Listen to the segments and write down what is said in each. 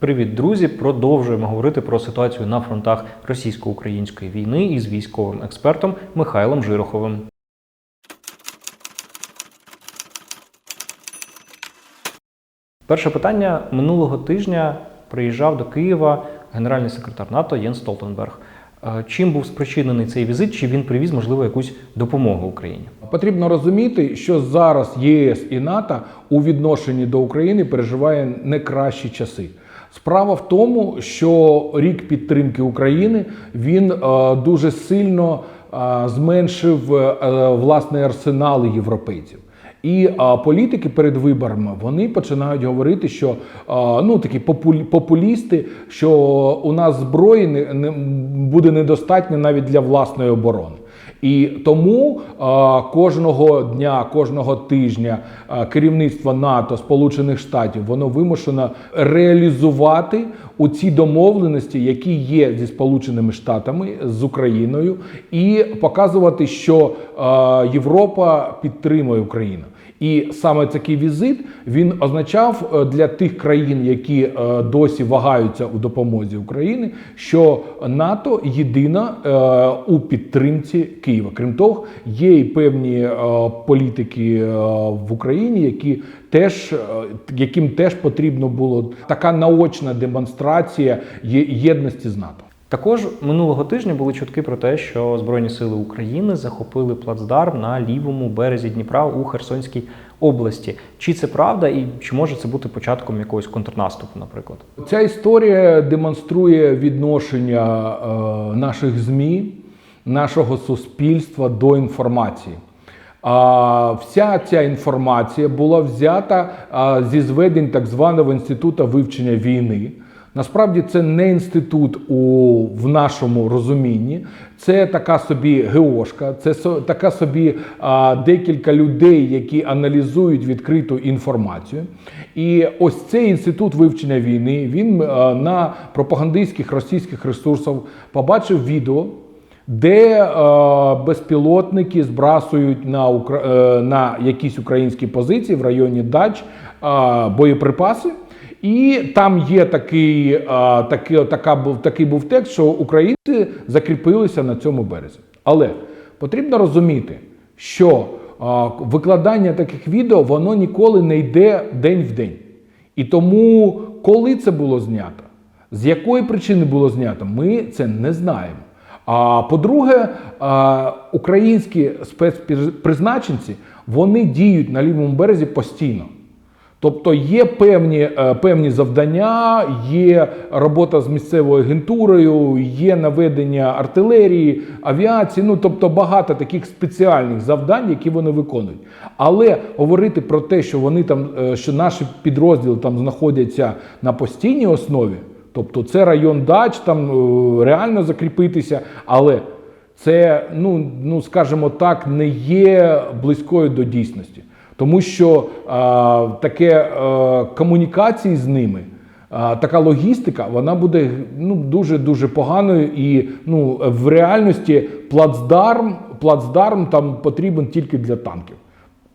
Привіт, друзі! Продовжуємо говорити про ситуацію на фронтах російсько-української війни із військовим експертом Михайлом Жироховим. Перше питання минулого тижня приїжджав до Києва генеральний секретар НАТО Єнс Столтенберг. Е, Чим був спричинений цей візит? Чи він привіз, можливо, якусь допомогу Україні? Потрібно розуміти, що зараз єС і НАТО у відношенні до України переживає не кращі часи. Справа в тому, що рік підтримки України він е, дуже сильно е, зменшив е, власний арсенал європейців. І е, політики перед виборами вони починають говорити, що е, ну такі популі- популісти, що у нас зброї не, не буде недостатньо навіть для власної оборони. І тому кожного дня, кожного тижня керівництво НАТО, Сполучених Штатів, воно вимушено реалізувати у ці домовленості, які є зі Сполученими Штатами з Україною, і показувати, що Європа підтримує Україну. І саме такий візит він означав е, для тих країн, які е, досі вагаються у допомозі України, що НАТО єдина е, у підтримці Києва. Крім того, є і певні політики в Україні, які теж яким теж потрібно було така наочна демонстрація єдності з НАТО. Також минулого тижня були чутки про те, що Збройні сили України захопили плацдарм на лівому березі Дніпра у Херсонській області. Чи це правда, і чи може це бути початком якогось контрнаступу, наприклад? Ця історія демонструє відношення е, наших ЗМІ, нашого суспільства до інформації. А вся ця інформація була взята а, зі зведень так званого інституту вивчення війни. Насправді це не інститут у в нашому розумінні, це така собі ГЕОшка, це со- така собі а, декілька людей, які аналізують відкриту інформацію. І ось цей інститут вивчення війни він а, на пропагандистських російських ресурсах побачив відео, де е, безпілотники збрасують на, Укра... е, на якісь українські позиції в районі Дач е, боєприпаси. І там є такий, такий, така був, такий був текст, що українці закріпилися на цьому березі. Але потрібно розуміти, що викладання таких відео воно ніколи не йде день в день. І тому, коли це було знято, з якої причини було знято, ми це не знаємо. А по-друге, українські спецпризначенці вони діють на лівому березі постійно. Тобто є певні, е, певні завдання, є робота з місцевою агентурою, є наведення артилерії, авіації. Ну тобто багато таких спеціальних завдань, які вони виконують. Але говорити про те, що вони там, е, що наші підрозділи там знаходяться на постійній основі, тобто це район дач, там е, реально закріпитися, але це, ну, ну скажімо так, не є близькою до дійсності. Тому що таке е, комунікації з ними, така логістика, вона буде ну, дуже дуже поганою. І ну, в реальності плацдарм, плацдарм там потрібен тільки для танків.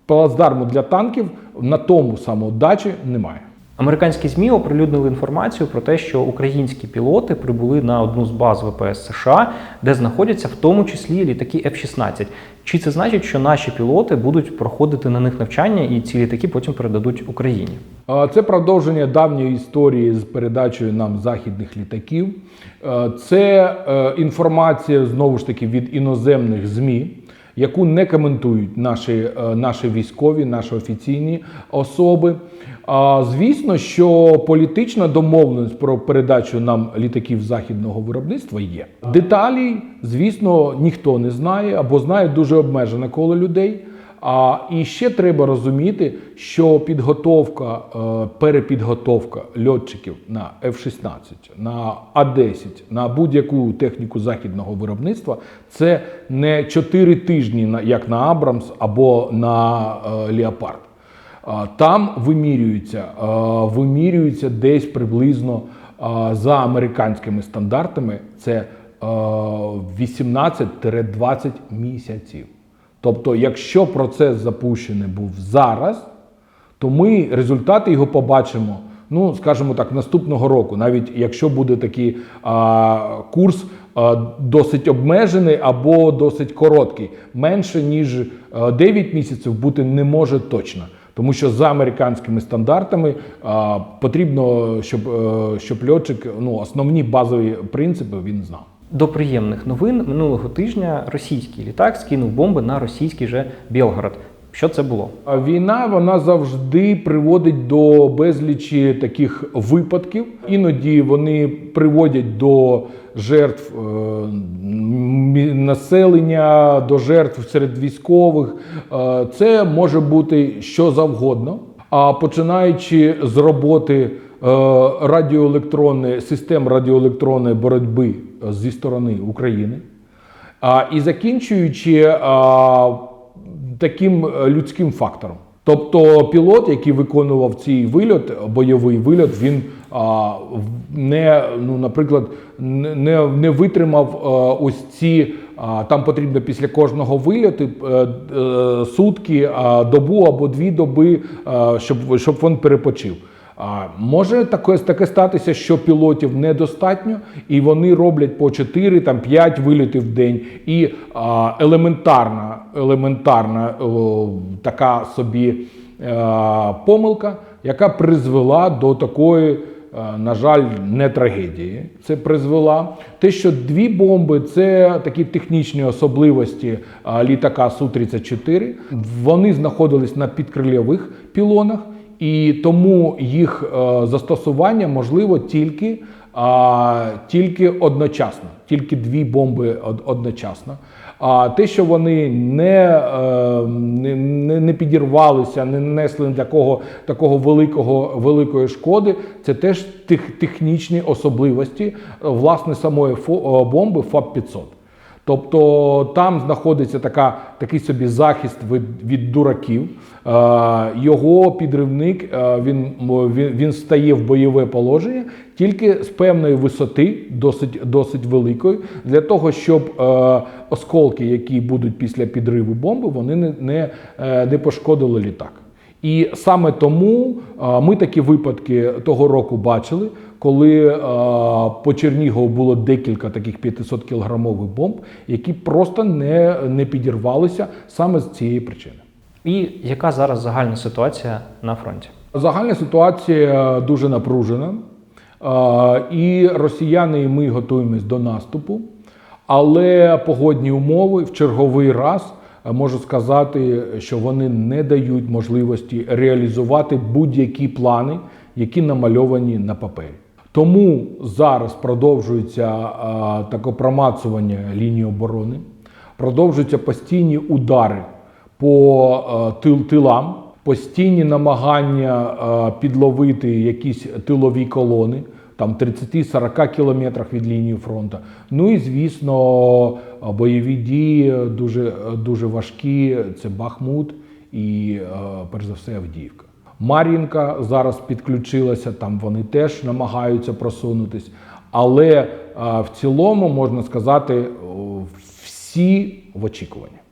Плацдарму для танків на тому самому дачі немає. Американські ЗМІ оприлюднили інформацію про те, що українські пілоти прибули на одну з баз ВПС США, де знаходяться в тому числі літаки F-16. Чи це значить, що наші пілоти будуть проходити на них навчання і ці літаки потім передадуть Україні? Це продовження давньої історії з передачею нам західних літаків. Це е, інформація знову ж таки від іноземних ЗМІ, яку не коментують наші, е, наші військові, наші офіційні особи. А, Звісно, що політична домовленість про передачу нам літаків західного виробництва є. Деталі, звісно, ніхто не знає або знає дуже обмежене коло людей. А і ще треба розуміти, що підготовка, е, перепідготовка льотчиків на F-16, на А-10, на будь-яку техніку західного виробництва це не 4 тижні, як на Абрамс або на е, Леопард. Там вимірюються, е, вимірюються десь приблизно за американськими стандартами. Це е, 18-20 місяців. Тобто, якщо процес запущений був зараз, то ми результати його побачимо ну скажімо так, наступного року, навіть якщо буде такий а, курс а, досить обмежений або досить короткий, менше ніж а, 9 місяців бути не може точно. Тому що за американськими стандартами а, потрібно, щоб, е, щоб льотчик ну, основні базові принципи він знав. До приємних новин минулого тижня російський літак скинув бомби на російський же Білгород. Що це було? А Війна вона завжди приводить до безлічі таких випадків. Іноді вони приводять до жертв е, населення, до жертв серед військових. Е, Це може бути що завгодно. А починаючи з роботи радіоелектронної систем радіоелектронної боротьби е, зі сторони України, і закінчуючи а, таким е, людським фактором. Тобто пілот, який виконував цей вильот, бойовий вильот, він не, ну, наприклад, не, не- витримав ось ці. Там потрібно після кожного вильоту е, е, сутки, добу або дві доби, щоб, щоб він перепочив. А може таке, таке статися, що пілотів недостатньо, і вони роблять по 4 там 5 вилітів в день. І а, елементарна, елементарна о, така собі е, помилка, яка призвела до такої, е, на жаль, не трагедії. Це призвела те, що дві бомби це такі технічні особливості а, літака Су-34. Вони знаходились на підкрильових пілонах. І тому їх е, застосування можливо тільки, тільки одночасно, тільки дві бомби од- одночасно. А те, що вони не, е, не, не, не підірвалися, не нанесли такого, такого великого, великої шкоди, це теж тех, технічні особливості е, власне самої фо- бомби ФАП-500. Тобто там знаходиться така, такий собі захист від, від дураків. Е, його підривник е, він, він, він стає в бойове положення тільки з певної висоти, досить, досить великої, для того, щоб е, осколки, які будуть після підриву бомби, вони не, не, е, не пошкодили літак. І саме тому е, ми такі випадки того року бачили, коли е, по Чернігову було декілька таких 500 кілограмових бомб, які просто не, не підірвалися саме з цієї причини. І яка зараз загальна ситуація на фронті? Загальна ситуація дуже напружена, Е, і росіяни, і ми готуємось до наступу, але погодні умови в черговий раз е, можу сказати, що вони не дають можливості реалізувати будь-які плани, які намальовані на папері. Тому зараз продовжується таке промацування лінії оборони, продовжуються постійні удари по е, тил тилам, постійні намагання е, підловити якісь тилові колони, там 30-40 кілометрах від лінії фронту. Ну і звісно, бойові дії дуже, дуже важкі. Це Бахмут і, перш за все, Авдіївка. Мар'їнка зараз підключилася, там вони теж намагаються просунутись. Але в цілому можна сказати, всі в очікуванні.